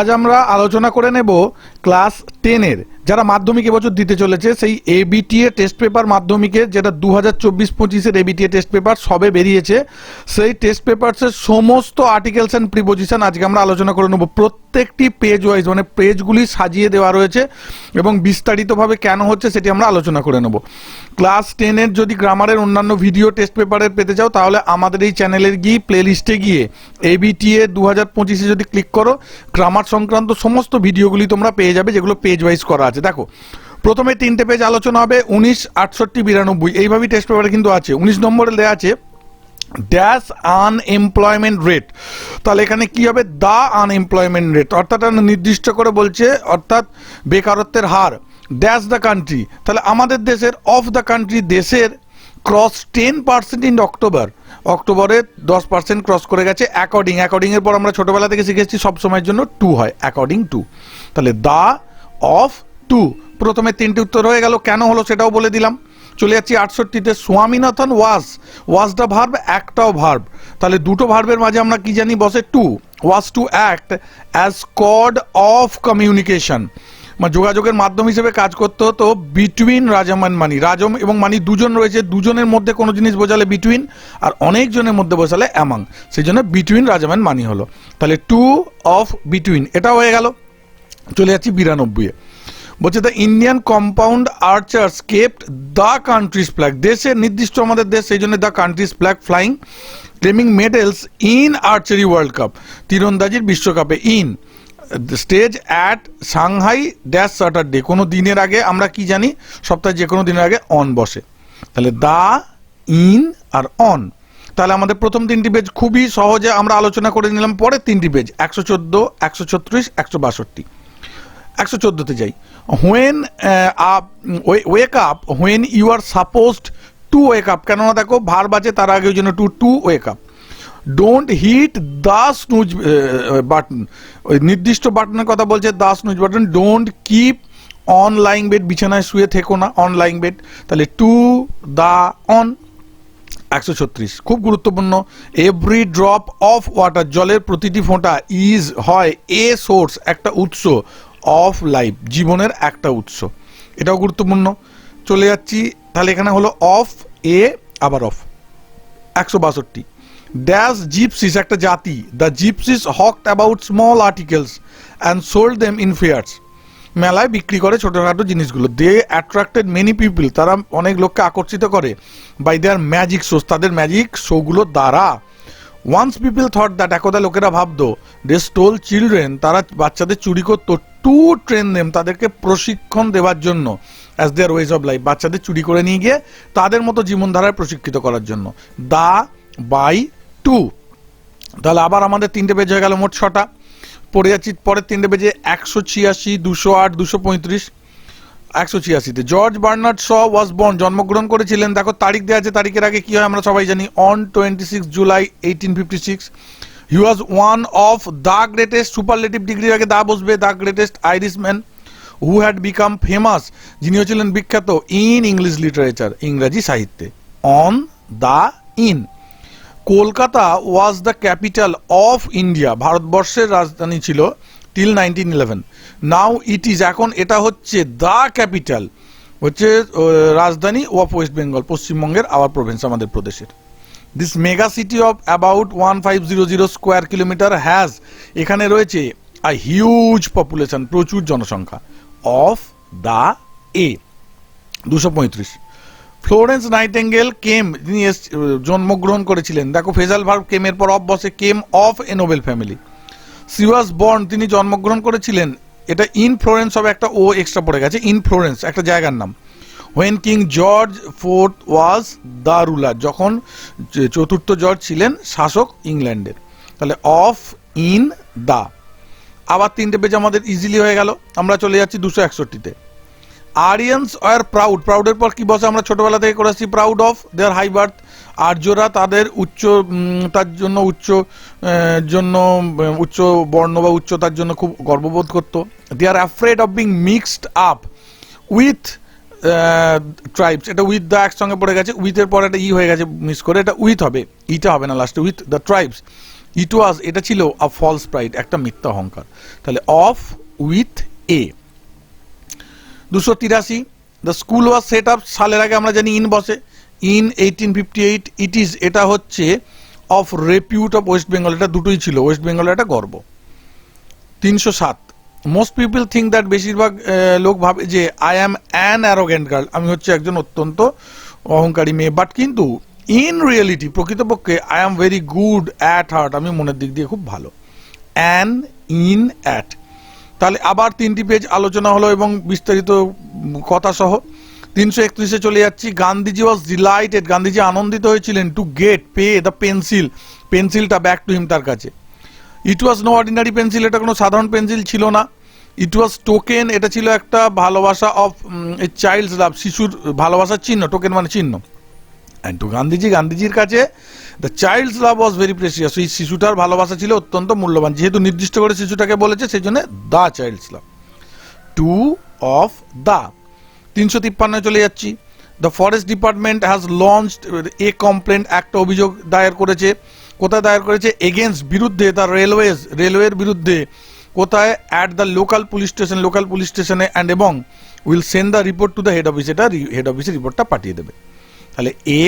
আজ আমরা আলোচনা করে নেব ক্লাস টেনের যারা মাধ্যমিক এবছর দিতে চলেছে, সেই এবিটিএ টেস্ট পেপার মাধ্যমিকে, যেটা দু হাজার চব্বিশ পঁচিশের এবিটিএ টেস্ট পেপার সবে বেরিয়েছে, সেই টেস্ট পেপারসের সমস্ত আর্টিকেলস অ্যান্ড প্রিপোজিশন আজকে আমরা আলোচনা করে নেব। প্রত্যেকটি পেজ ওয়াইজ মানে পেজগুলি সাজিয়ে দেওয়া রয়েছে এবং বিস্তারিতভাবে কেন হচ্ছে সেটি আমরা আলোচনা করে নেব। ক্লাস টেনের যদি গ্রামারের অন্যান্য ভিডিও টেস্ট পেপারের পেতে চাও, তাহলে আমাদের এই চ্যানেলের গিয়ে প্লে লিস্টে গিয়ে এবিটিএ দু হাজার পঁচিশে যদি ক্লিক করো, গ্রামার সংক্রান্ত সমস্ত ভিডিওগুলি তোমরা পেয়ে যাবে, যেগুলো পেজ ওয়াইজ করা আছে। দেখো, প্রথমে তিনটে পেজ আলোচনা হবে, উনিশ, আটষট্টি, বিরানব্বই। এইভাবেই টেস্ট পেপারে কিন্তু আছে। উনিশ নম্বরে দেওয়া আছে ড্যাশ আনএমপ্লয়মেন্ট রেট তাহলে এখানে কি হবে? The unemployment rate. অর্থাৎ নির্দিষ্ট করে বলছে, অর্থাৎ বেকারত্বের হার। ড্যাশ দ্য কান্ট্রি তাহলে আমাদের দেশের অফ দ্য কান্ট্রি দেশের cross ten percent in October অক্টোবরে দশ পার্সেন্ট ক্রস করে গেছে অ্যাকর্ডিং অ্যাকর্ডিংয়ের পর আমরা ছোটোবেলা থেকে শিখেছি সব সময়ের জন্য টু হয় অ্যাকর্ডিং টু তাহলে দা অফ টু প্রথমে তিনটি উত্তর হয়ে গেল, কেন হলো সেটাও বলে দিলাম। চলে যাচ্ছি আটষট্টিতে, স্বামীনাথন ওয়াজ ওয়াজটা ভার্ব একটাও ভার্ব তাহলে দুটো ভার্বের মাঝে আমরা কি জানি, বসে to was to act as code of communication যোগাযোগের মাধ্যম হিসেবে কাজ করতে হতো বিটুইন রাজাম অ্যান্ড মানি। রাজম এবং মানি দুজন রয়েছে, দুজনের মধ্যে কোনো জিনিস বোঝালে বিটুইন আর অনেকজনের মধ্যে বোঝালে অ্যামাং সেই জন্য বিটুইন রাজাম অ্যান্ড মানি হলো। তাহলে টু অফ বিটুইন এটা হয়ে গেল। চলে যাচ্ছি বিরানব্বই বলছে the Indian compound archers kept the country's flag দেশের নির্দিষ্ট আমাদের দেশ, সেই জন্য the country's flag flying claiming medals in archery world cup তীরন্দাজির বিশ্বকাপে in stage at Shanghai dash Saturday কোনো দিনের আগে আমরা কি জানি? সপ্তাহে যে কোনো দিনের আগে অন বসে। তাহলে দা, ইন আর অন তাহলে আমাদের প্রথম তিনটি পেজ খুবই সহজে আমরা আলোচনা করে নিলাম, পরের তিনটি পেজ একশো চোদ্দ, একশো ছত্রিশ, একশো বাষট্টি। একশো চোদ্দোতে যাই। When up wake up when you are supposed to wake up কেননা দেখো ভার বাজে তার আগে ওই জন্য to to wake up don't hit the snooze button ওই নির্দিষ্ট বাটনের কথা বলছে the snooze button don't keep on lying bed বিছানায় শুয়ে থেকো না অন লাইং বেড তাহলে টু দ্য অন একশো ছত্রিশ। খুব গুরুত্বপূর্ণ এভরি ড্রপ অফ ওয়াটার জলের প্রতিটি ফোঁটা ইজ হয় এ সোর্স একটা উৎস অফ লাইফ জীবনের একটা উৎস। এটাও গুরুত্বপূর্ণ। চলে যাচ্ছি, তাহলে এখানে হলো অফ এ আবার অফ একশো বাষট্টি। ড্যাশ জিপসিস একটা জাতি। The gypsies hawked about small articles and sold them in fairs মেলায় বিক্রি করে ছোটোখাটো জিনিসগুলো। দে অ্যাট্রাক্টেড মেনি পিপল তারা অনেক লোককে আকর্ষিত করে বাই দেয়ার ম্যাজিক শোস তাদের ম্যাজিক শোগুলোর দ্বারা। ওয়ান্স পিপল থট দ্যাট একদা লোকেরা ভাবতো দে স্টোল চিলড্রেন তারা বাচ্চাদের চুরি করতো। টু ট্রেন দেম তাদেরকে প্রশিক্ষণ দেওয়ার জন্য। As their ways of life বাচ্চাদের চুরি করে নিয়ে গিয়ে তাদের মতো জীবনধারায় প্রশিক্ষিত করার জন্য। The by two. তাহলে আবার আমাদের তিনটে পেজ হয়ে গেল মোট ছটা। পড়ে যাচ্ছি পরের তিনটে পেজে একশো ছিয়াশি, দুশো আট, দুশো পঁয়ত্রিশ। একশো ছিয়াশিতে। George Bernard Shaw was born, জন্মগ্রহণ করেছিলেন। দেখো, তারিখ দেওয়া আছে, তারিখের আগে কি হয় আমরা সবাই জানি, on twenty six July eighteen fifty six. He was one of the greatest superlative ডিগ্রির আগে দা বসবে, the greatest Irishman who had become famous. যিনি হচ্ছিলেন বিখ্যাত ইন ইংলিশ লিটারেচার, ইংরাজি সাহিত্যে। On the in. Kolkata was the capital of India ভারতবর্ষের রাজধানী ছিল till nineteen eleven now it is এখন এটা হচ্ছে দ্য ক্যাপিটাল হচ্ছে রাজধানী অফ ওয়েস্ট বেঙ্গল পশ্চিমবঙ্গের আওয়ার প্রভিন্স আমাদের প্রদেশের। This mega city of about one five zero zero square kilometre has এখানে রয়েছে আ হিউজ পপুলেশন প্রচুর জনসংখ্যা অফ দ্য এ দুশো পঁয়ত্রিশ। ফ্লোরেন্স নাইটেঙ্গেল কেম এস- জন্মগ্রহণ করেছিলেন, দেখো ফেজাল ভার্ব কেমের পর অফ বসে came of a noble family. She was born তিনি জন্মগ্রহণ করেছিলেন, এটা ইন ফ্লোরেন্স হবে একটা ও এক্সট্রা পড়ে গেছে, ইন ফ্লোরেন্স, একটা জায়গার নাম। When king George fourth was the ruler যখন চতুর্থ জর্জ ছিলেন শাসক ইংল্যান্ডের। তাহলে অফ ইন দা। আবার তিনটে পেজ আমাদের ইজিলি হয়ে গেল, আমরা চলে যাচ্ছি দুশো একষট্টিতে। আরিয়ান্স আর প্রাউড প্রাউডের পর কি বসে? আমরা ছোটবেলা থেকে করে আসছি proud of their high birth আর্যরা তাদের উচ্চ তার জন্য উচ্চ জন্য উচ্চ বর্ণ বা উচ্চতার জন্য খুব গর্ববোধ করতো। They are afraid of being mixed up with tribes এটা উইথ দ্য একসঙ্গে পড়ে গেছে। উইথের পর একটা ই হয়ে গেছে মিস করে। এটা উইথ হবে। ইটা হবে না লাস্টে with the tribes it was এটা ছিল আ ফলস প্রাইড একটা মিথ্যা অহংকার। তাহলে অফ উইথ এ দুশো তিরাশি the school was set up সালের আগে আমরা জানি ইন বসে। In eighteen fifty eight it is এটা হচ্ছে of repute of West Bengal এটা দুটোই ছিল ওয়েস্ট বেঙ্গলের একটা গর্ব। তিনশো সাত মোস্ট পিপল থিঙ্ক দ্যাট বেশিরভাগ লোক ভাবে যে I am an arrogant girl আমি হচ্ছে একজন অত্যন্ত অহংকারী মেয়ে। বাট কিন্তু ইন রিয়েলিটি প্রকৃতপক্ষে I am very good at heart আমি মনের দিক দিয়ে খুব ভালো। অ্যান ইন অ্যাট তাহলে আবার তিনটি পেজ আলোচনা হলো এবং বিস্তারিত কথা সহ। তিনশো একত্রিশে চলে যাচ্ছি। গান্ধীজি ওয়াজ ডিলাইটেড গান্ধীজি আনন্দিত হয়েছিলেন to get pay the pencil পেন্সিলটা back to him তার কাছে। It was no ordinary pencil এটা কোনো সাধারণ পেন্সিল ছিল না। ইট ওয়াজ টোকেন এটা ছিল একটা ভালোবাসা অফ চাইল্ডস লাভ শিশুর ভালোবাসার চিহ্ন টোকেন মানে চিহ্ন। অ্যান্ড টু গান্ধীজি গান্ধীজির কাছে the child's love was very precious এই শিশুটার ভালোবাসা ছিল অত্যন্ত মূল্যবান। যেহেতু নির্দিষ্ট করে শিশুটাকে বলেছে সেই জন্য the child's love to of the তিনশো তিপ্পান্ন চলে যাচ্ছি। The forest department has launched a complain একটা অভিযোগ দায়ের করেছে। কোথায় দায়ের করেছে? এগেনস্ট বিরুদ্ধে দ্য রেলওয়েজ রেলওয়ের বিরুদ্ধে। কোথায়? At the local police station local police স্টেশনে অ্যান্ড এবং will send the report to the head office এটা হেড অফিসে রিপোর্টটা পাঠিয়ে দেবে। তাহলে এ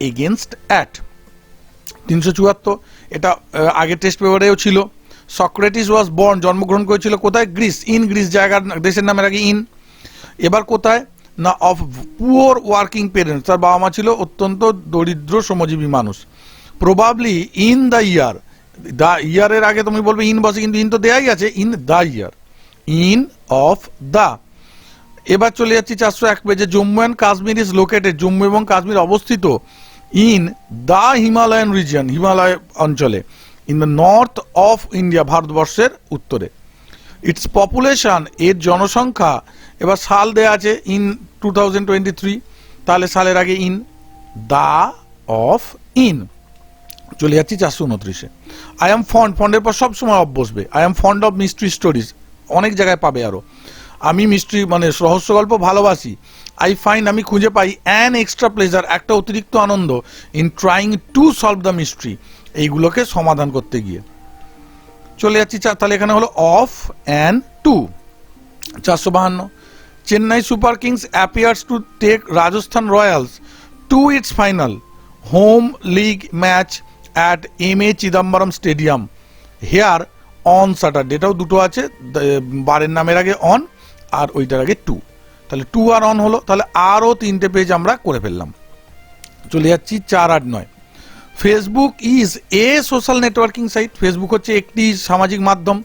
এগেনস্ট অ্যাট তিনশো চুয়াত্তর, এটা আগের টেস্ট পেপারেও ছিল। সক্রেটিস ওয়াজ বর্ন জন্মগ্রহণ করেছিল কোথায়? গ্রিস ইন গ্রিস জায়গার দেশের নামের আগে ইন এবার কোথায়? না অফ পুয়ার ওয়ার্কিং পেরেন্টস তার বাবা মা ছিল অত্যন্ত দরিদ্র শ্রমজীবী মানুষ। Probably in the year the ইয়ারের আগে তুমি বলবে ইন বসে, কিন্তু ইন তো দেয়াই আছে in the year in of the এবার চলে যাচ্ছি চারশো এক পেজে। Jammu and Kashmir is located Jammu এবং কাশ্মীর অবস্থিত in the Himalayan region Himalaya অঞ্চলে। In the north of India ভারতবর্ষের উত্তরে। ইটস পপুলেশন এর জনসংখ্যা, এবার সাল দেয়া আছে in two thousand twenty three তাহলে সালের আগে ইন দা অফ ইন চলে যাচ্ছি চারশো উনত্রিশে। আই এম ফন্ড ফন্ডের পর সবসময় অফ বসবে I am fond of mystery stories অনেক জায়গায় পাবে আরও। আমি মিস্ট্রি মানে রহস্য গল্প ভালোবাসি। আই ফাইন্ড আমি খুঁজে পাই অ্যান এক্সট্রা প্লেজার একটা অতিরিক্ত আনন্দ in trying to solve the mystery এইগুলোকে সমাধান করতে গিয়ে। চলে যাচ্ছি তাহলে এখানে হলো অফ অ্যান্ড টু চারশো বাহান্ন। Chennai Super Kings appears to take Rajasthan Royals to its final home league match at M A Chidambaram Stadium here on Saturday এটাও দুটো আছে বারের নামের আগে অন আর ওইটার আগে টু তাহলে টু আর অন হলো, তাহলে আরও তিনটে পেজ আমরা করে ফেললাম। চলে যাচ্ছি চার আট নয়। Facebook is a social networking site Facebook হচ্ছে একটি সামাজিক মাধ্যম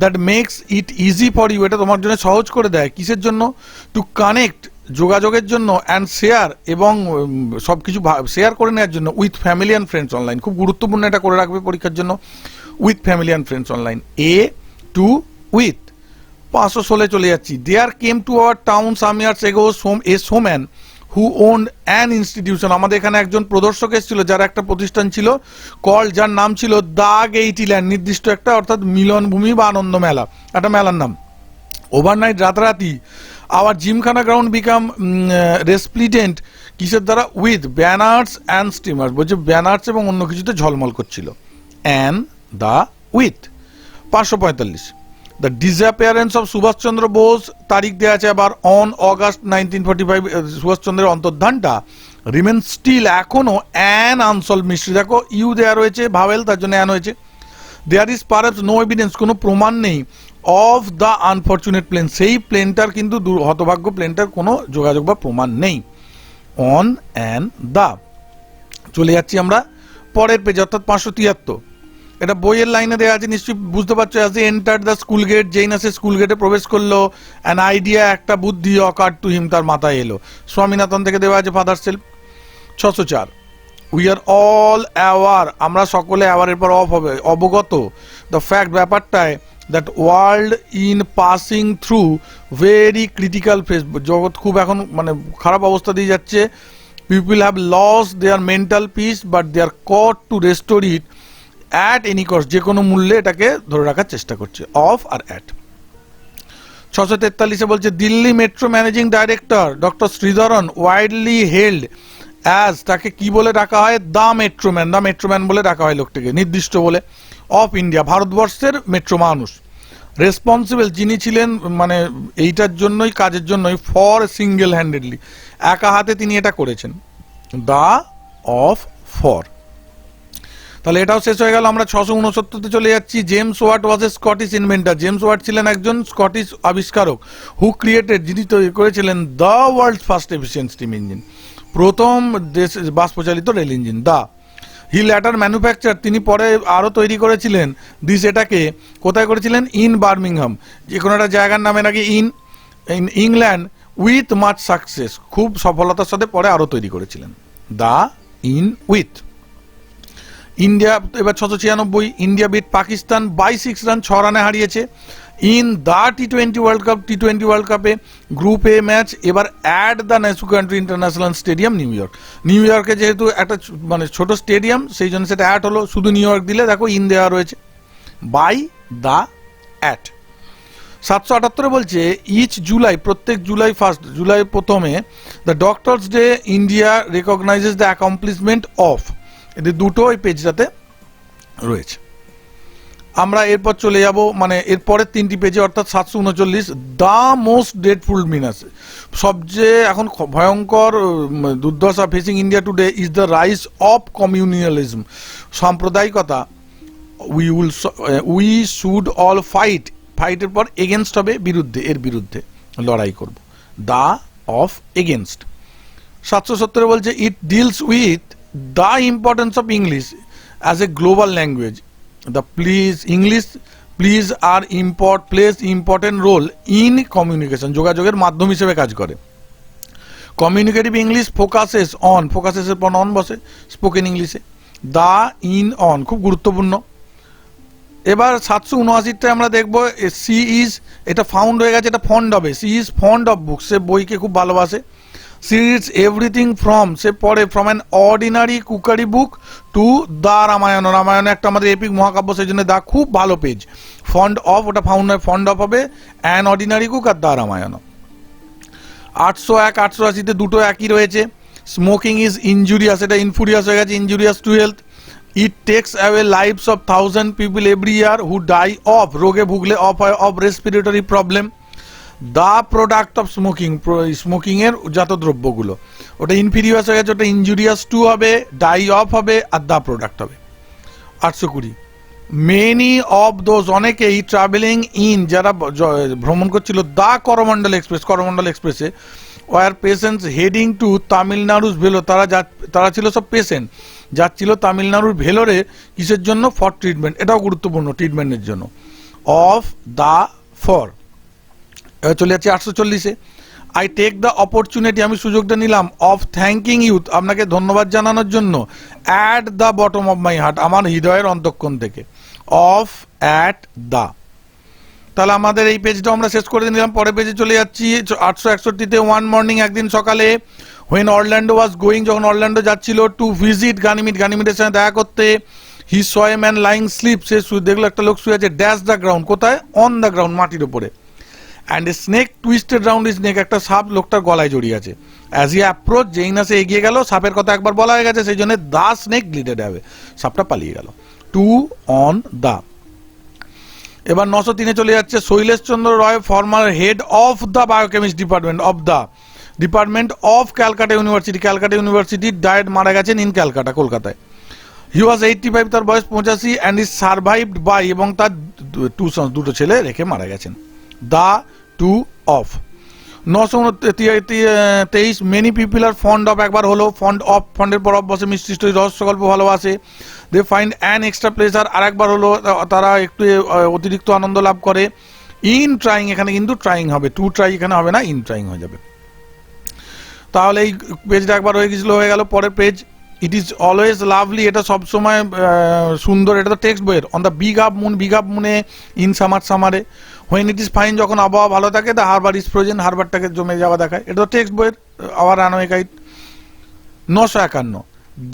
that makes it easy for you এটা তোমার জন্য সহজ করে দেয়। কিসের জন্য? টু কানেক্ট যোগাযোগের জন্য অ্যান্ড শেয়ার এবং সব কিছু শেয়ার করে নেওয়ার জন্য with family and friends online খুব গুরুত্বপূর্ণ এটা করে রাখবে পরীক্ষার জন্য। With family and friends online a to with পাঁচশো ষোলে চলে যাচ্ছি। There came to our town some years ago some a showman who own an institution আমাদের এখানে একজন প্রদর্শক এসেছিল, যার একটা প্রতিষ্ঠান ছিল কল যার নাম ছিল দাগ এইটিল্যান্ড নির্দিষ্ট একটা অর্থাৎ মিলনভূমি বা আনন্দ মেলা, একটা মেলার নাম। ওভারনাইট রাতারাতি our Gymkhana ground became resplendent কিসের দ্বারা? উইথ ব্যানার্স অ্যান্ড স্টিমার্স বলছে ব্যানার্স এবং অন্য কিছুতে ঝলমল করছিল। অ্যান দ্য উইথ পাঁচশো পঁয়তাল্লিশ। The disappearance of Subhas Chandra Bose তারিখ দেওয়া আছে আবার on August nineteen forty five সুভাষচন্দ্রের অন্তর্ধানটা রিমেন স্টিল এখনও অ্যান আনসল মিস্ট্রি দেখো ইউ দেয়া রয়েছে ভাওয়েল তার জন্য অ্যান হয়েছে। There is perhaps no evidence কোনো প্রমাণ নেই অফ দ্য আনফর্চুনেট প্লেন সেই প্লেনটার কিন্তু হতভাগ্য প্লেনটার কোনো যোগাযোগ বা প্রমাণ নেই। অন অ্যান দ্য চলে যাচ্ছি আমরা পরের পেজ অর্থাৎ পাঁচশো তিয়াত্তর। এটা বইয়ের লাইনে দেওয়া আছে, নিশ্চয়ই বুঝতে পারছ as enter the school gate যেই না সে স্কুল গেটে প্রবেশ করল অ্যান আইডিয়া একটা বুদ্ধি অকার টু হিম তার মাথায় এলো। স্বামীনাথন থেকে দেওয়া আছে ফাদার সেলফ ছশো চার। উই আর অল অ্যাওয়ার আমরা সকলে অ্যাওয়ারের পর অফ হবে, অবগত। দ্য ফ্যাক্ট ব্যাপারটায় that world in passing through very critical phase জগৎ খুব এখন মানে খারাপ অবস্থা দিয়ে যাচ্ছে। People have lost their mental peace but they are caught to restore it at any cost যে কোনো মূল্যে এটাকে ধরে রাখার চেষ্টা করছে। অফ আর অ্যাট ছশো তেতাল্লিশে বলছে, Delhi metro managing director doctor Sreedharan widely held as তাকে কি বলে ডাকা হয়? দ্য মেট্রোম্যান দ্য মেট্রোম্যান বলে ডাকা হয় লোকটিকে, নির্দিষ্ট বলে। অফ ইন্ডিয়া ভারতবর্ষের মেট্রো মানুষ। রেসপন্সিবল যিনি ছিলেন মানে এইটার জন্যই, কাজের জন্যই ফর সিঙ্গেল হ্যান্ডেডলি একা হাতে তিনি এটা করেছেন। দ্য অফ ফর তাহলে এটাও শেষ হয়ে গেল, আমরা ছশো উনসত্তরতে চলে যাচ্ছি। James Watt was a Scottish inventor James Watt ছিলেন একজন স্কটিশ আবিষ্কারক হু ক্রিয়েটেড যিনি তৈরি করেছিলেন the world first efficient steam engine প্রথম দেশ, বাষ্পচালিত rail engine the he later manufacture তিনি পরে আরও তৈরি করেছিলেন দিস এটাকে, কোথায় করেছিলেন? ইন বার্মিংহাম যে কোনো একটা জায়গার নামে নাকি in in England with much success খুব সফলতার সাথে পরে আরও তৈরি করেছিলেন। দা ইন উইথ ইন্ডিয়া, এবার ছশো ছিয়ানব্বই, India beat Pakistan by six run ছ রানে হারিয়েছে। In the T twenty world cup T twenty world কাপে গ্রুপ এ ম্যাচ এবার at the Nassau country international stadium New York New ইয়র্কে যেহেতু একটা মানে ছোট স্টেডিয়াম সেই জন্য সেটা অ্যাট হলো। শুধু নিউ ইয়র্ক দিলে, দেখো ইন দেওয়া রয়েছে। বাই দ্য অ্যাট সাতশো আটাত্তরে বলছে ইচ জুলাই প্রত্যেক জুলাই ফার্স্ট জুলাই প্রথমে the doctors day India recognizes the accomplishment of এদের দুটো ওই পেজটাতে রয়েছে। আমরা এরপর চলে যাব মানে এরপরের তিনটি পেজে, অর্থাৎ সাতশো উনচল্লিশ, দ্য মোস্ট ডেটফুল মিনাস। সবচেয়ে এখন ভয়ঙ্কর দুর্দশা facing India today is the rise of communalism সাম্প্রদায়িকতা we will we should all fight ফাইটের পর এগেনস্ট হবে বিরুদ্ধে, এর বিরুদ্ধে লড়াই করব। The of against. সাতশো সত্তরে বলছে it deals with the importance of English as a global language the plays English plays are import plays important role in communication যোগাযোগের মাধ্যম হিসেবে কাজ করে। কমিউনিকেটিভ ইংলিশ ফোকাসেস অন ফোকাসেসের পর অন বসে স্পোকেন ইংলিশে দা ইন অন খুব গুরুত্বপূর্ণ। এবার সাতশো উনআশিতে আমরা দেখব সি ইজ এটা ফাউন্ড হয়ে গেছে, এটা ফন্ড হবে she is fond of book সে বইকে খুব ভালোবাসে। সি ইজ এভরিথিং ফ্রম সে পড়ে from an ordinary cookery book to the Ramayana Ramayana একটা আমাদের এপিক মহাকাব্য, সেই জন্য দা খুব ভালো পেজ ফন্ড অফ ওটা ফাউন্ড ফন্ড অফ হবে অ্যান অর্ডিনারি কুক আর দ্য রামায়ণ আটশো এক, আটশো আশিতে দুটো একই রয়েছে। স্মোকিং ইজ ইনজুরিয়াস এটা ইনফুরিয়াস হয়ে গেছে injurious to health it takes away lives of thousand people every year who die of রোগে ভুগলে অফ হয় of respiratory problem the product of smoking smoking এর জাত দ্রব্যগুলো। ওটা ইনফিরিয়াস হয়ে গেছে, ওটা ইনজুরিয়াস টু হবে ডাই অফ হবে, আর দ্য প্রোডাক্ট হবে। আটশো কুড়ি। মেনি অফ দোজ অনেকেই ট্রাভেলিং ইন যারা ভ্রমণ করছিল দা করমন্ডল এক্সপ্রেস করমন্ডল এক্সপ্রেসে ওয়ার পেশেন্টস হেডিং টু তামিলনাড়ুর ভেলো তারা যা তারা ছিল সব পেশেন্ট যাচ্ছিল তামিলনাড়ুর ভেলোরে কিসের জন্য? ফর ট্রিটমেন্ট এটাও গুরুত্বপূর্ণ ট্রিটমেন্টের জন্য। অফ দা ফর চলে যাচ্ছি আটশো চল্লিশে। আই টেক দ্য অপরচুনিটি আমি সুযোগটা নিলাম অফ থ্যাঙ্কিং ইউথ আপনাকে ধন্যবাদ জানানোর জন্য। At the bottom of my heart আমার হৃদয়ের অন্তঃক্ষণ থেকে। অফ অ্যাট দ্য তাহলে আমাদের এই পেজটা আমরা শেষ করে নিলাম পরের পেজে চলে যাচ্ছি। আটশো একষট্টিতে ওয়ান মর্নিং একদিন সকালে। হোয়েন অরল্যান্ডো ওয়াজ গোয়িং যখন অরল্যান্ডো যাচ্ছিল টু ভিজিট গানিমিট গানিমিটের সঙ্গে দেখা করতে। হি সয় ম্যান লাইং স্লিপ সে দেখল একটা লোক শুয়ে আছে। ড্যাশ দ্য গ্রাউন্ড কোথায়? অন দ্য গ্রাউন্ড মাটির উপরে। And snake twisted round his neck একটা সাপ লোকটার গলায় জড়িয়ে আছে। অ্যাজ ই অ্যাপ্রোচ যেই না সে এগিয়ে গেল, সাপের কথা একবার বলা হয়ে গেছে, সেই জন্য দা স্নেক গ্লিডেড হবে সাপটা পালিয়ে গেল। টু অন দা এবার নশো তিনে চলে যাচ্ছে, Shailesh Chandra Roy former head of the biochemist department of the department of Calcutta university Calcutta university died মারা গেছেন ইন ক্যালকাটা কলকাতায়। হি ওয়াজ এইটটি ফাইভ তার বয়স পঁচাশি অ্যান্ড ইজ সার্ভাইভড বাই এবং তার টু সন্স দুটো ছেলে রেখে মারা গেছেন। দা টু অফ নশো তেইশ many people are fond of একবার হলো ফন্ড অফ ফন্ডের পর অফ বসে মিষ্টি স্টোরি রহস্য গল্প ভালোবাসে। They find an extra pleasure আর একবার হলো, তারা একটু অতিরিক্ত আনন্দ লাভ করে। ইন ট্রাইং এখানে কিন্তু ট্রাইং হবে। টু ট্রাই এখানে হবে না ইন ট্রাইং হয়ে যাবে। তাহলে এই পেজটা একবার হয়ে গেছিল, হয়ে গেল, পরের page it is always lovely এটা সবসময় সুন্দর। এটা তো টেক্সট বইয়ের। On the big up moon big up মুনে in summer সামারে হোয়েন ইট ইজ ফাইন যখন আবহাওয়া ভালো থাকে দ্য হারবার ইজ ফ্রোজেন হারবারটাকে জমে যাওয়া দেখায়। এটা তো টেক্সট বইয়ের, আবার আনোয়েকাইট নশো একান্ন।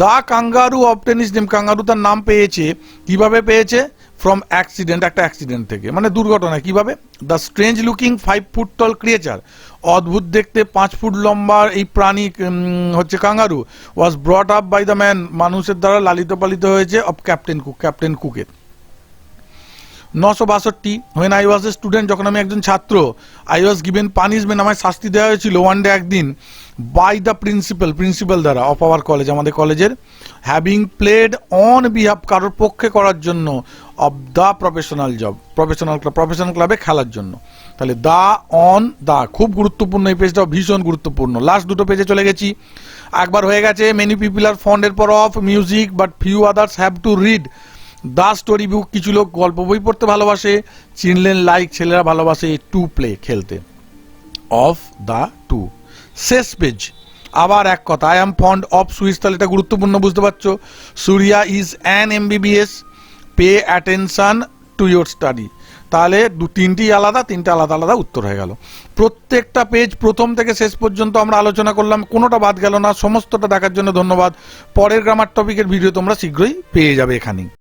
দ্য কাঙ্গারু অফটেনিস নেম কাঙ্গারু তার নাম পেয়েছে। কীভাবে পেয়েছে? ফ্রম অ্যাক্সিডেন্ট একটা অ্যাক্সিডেন্ট থেকে। মানে দুর্ঘটনা, কীভাবে? The strange looking five foot tall creature অদ্ভুত দেখতে পাঁচ ফুট লম্বা, এই প্রাণী হচ্ছে kangaroo was brought up by the man মানুষের দ্বারা লালিত পালিত হয়েছে অফ ক্যাপ্টেন কুক ক্যাপ্টেন কুকের নশো বাষট্টি when I was a student যখন আমি একজন ছাত্র আই ওয়াজ গিভেন পানিশমেন্ট আমায় শাস্তি দেওয়া হয়েছিল ওয়ান ডে একদিন বাই দ্য প্রিন্সিপাল প্রিন্সিপাল দ্বারা অফ আওয়ার কলেজ আমাদের কলেজের হ্যাভিং প্লেড অন বিহাফ কারোর পক্ষে করার জন্য of the professional job professional club professional ক্লাবে খেলার জন্য। তাহলে দা অন দা খুব গুরুত্বপূর্ণ এই পেজটা ভীষণ গুরুত্বপূর্ণ। লাস্ট দুটো পেজে চলে গেছি। একবার হয়ে গেছে মেনি পিপল আর ফন্ডের পর of music but few others have to read the story book কিছু লোক গল্প বই পড়তে ভালোবাসে, চিনলেন লাইক ছেলেরা ভালোবাসে টু প্লে খেলতে। অফ দ্য টু শেষ পেজ আবার এক কথা I am fond of switch তাহলে এটা গুরুত্বপূর্ণ, বুঝতে পারছ। Suriya is an MBBS pay attention to your study তাহলে দু, তিনটি আলাদা, তিনটে আলাদা আলাদা উত্তর হয়ে গেল। প্রত্যেকটা পেজ প্রথম থেকে শেষ পর্যন্ত আমরা আলোচনা করলাম, কোনোটা বাদ গেল না, সমস্তটা দেখার জন্য ধন্যবাদ। পরের গ্রামার টপিকের ভিডিও তোমরা শীঘ্রই পেয়ে যাবে এখানেই।